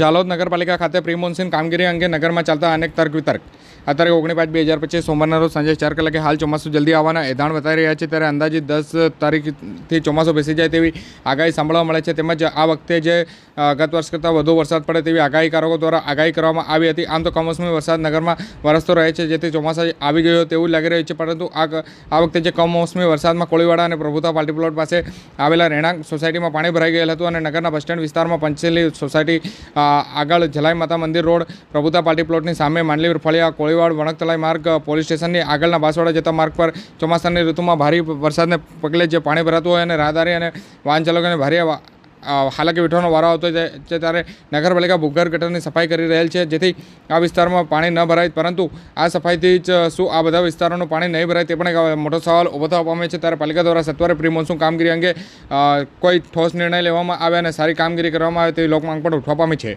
જાલોદ નગરપાલિકા ખાતે પ્રી કામગીરી અંગે નગરમાં ચાલતા અનેક તર્ક વિતર્ક. આ તારીખ ઓગણીસ પાંચ બે હજાર પચીસ સોમવારના રોજ સાંજે ચાર કલાકે હાલ ચોમાસું જલ્દી આવવાના એધાણ બતાવી રહ્યા છે. ત્યારે અંદાજિત દસ તારીખથી ચોમાસું બેસી જાય તેવી આગાહી સાંભળવા મળે છે. તેમજ આ વખતે જે ગત વર્ષ કરતાં વધુ વરસાદ પડે તેવી આગાહીકારકો દ્વારા આગાહી કરવામાં આવી હતી. આમ તો કમોસમી વરસાદ નગરમાં વરસતો રહે છે, જેથી ચોમાસા આવી ગયો તેવું લાગી રહ્યું છે. પરંતુ આ આ વખતે જે કમોસમી વરસાદમાં કોળીવાડા અને પ્રભુતા પાર્ટી પ્લોટ પાસે આવેલા રહેણાંક સોસાયટીમાં પાણી ભરાઈ ગયેલ હતું અને નગરના બસ સ્ટેન્ડ વિસ્તારમાં પંચેલી સોસાયટી આગળ જલાઈ માતા મંદિર રોડ પ્રભુતા પાર્ટી પ્લોટની સામે માંડલી ફળિયા કોળીવાડ વણકતલાઈ માર્ગ પોલીસ સ્ટેશનની આગળના બાસવાડા જતા માર્ગ પર ચોમાસાની ઋતુમાં ભારે વરસાદને પગલે જે પાણી ભરાતું હોય અને રાહદારી અને વાહન ચાલકોને ભારે હાલાકી વેઠવાનો વારો આવતો છે ત્યારે નગરપાલિકા ભૂગર ગટરની સફાઈ કરી રહેલ છે. જેથી આ વિસ્તારમાં પાણી ન ભરાય, પરંતુ આ સફાઈથી જ શું આ બધા વિસ્તારોનું પાણી નહીં ભરાય તે પણ એક મોટો સવાલ ઊભો થવા પામે છે. ત્યારે પાલિકા દ્વારા સત્વરે પ્રી મોન્સૂન કામગીરી અંગે કોઈ ઠોસ નિર્ણય લેવામાં આવે અને સારી કામગીરી કરવામાં આવે તેવી લોકમાંગ પણ ઉઠવા પામી છે.